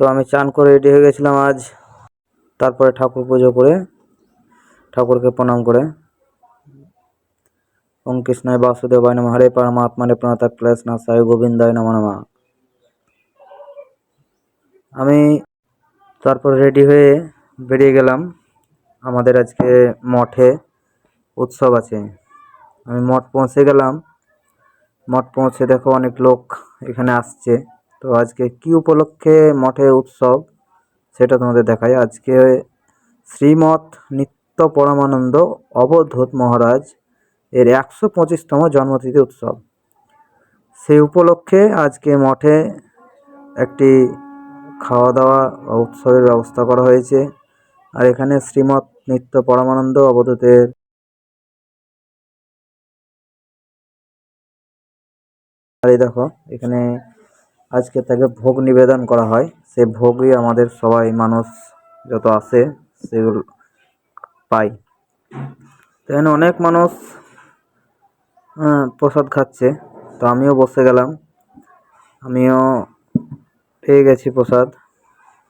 তো আমি চান করে রেডি হয়ে গেছিলাম আজ। তারপরে ঠাকুর পুজো করে ঠাকুরকে প্রণাম করে। ওম কৃষ্ণায় বাসুদেবায় নম। হরে পরমাত্মানে প্রণতা ক্লেশ নাশায় গোবিন্দায় নম নমঃ। আমি তারপর রেডি হয়ে বেরিয়ে গেলাম। আমাদের আজকে মঠে উৎসব আছে। আমি মঠ পৌঁছে গেলাম। মঠ পৌঁছে দেখো অনেক লোক এখানে আসছে। তো আজকে কি উপলক্ষে মঠে উৎসব সেটা তোমাদের দেখাই। আজকে শ্রীমৎ নিত্য পরমানন্দ অবধূত মহারাজ এর একশো পঁচিশতম জন্মতিথি উৎসব। সেই উপলক্ষে আজকে মঠে একটি খাওয়া দাওয়া উৎসবের ব্যবস্থা করা হয়েছে। আর এখানে শ্রীমৎ নিত্য পরমানন্দ অবধূতের আর দেখো, এখানে আজকে তাকে ভোগ নিবেদন করা হয়। সে ভোগই আমাদের সবাই মানুষ যত আছে সেগুলো পায়। এখানে অনেক মানুষ প্রসাদ খাচ্ছে। তো আমিও বসে গেলাম। আমিও পেয়ে গেছি প্রসাদ।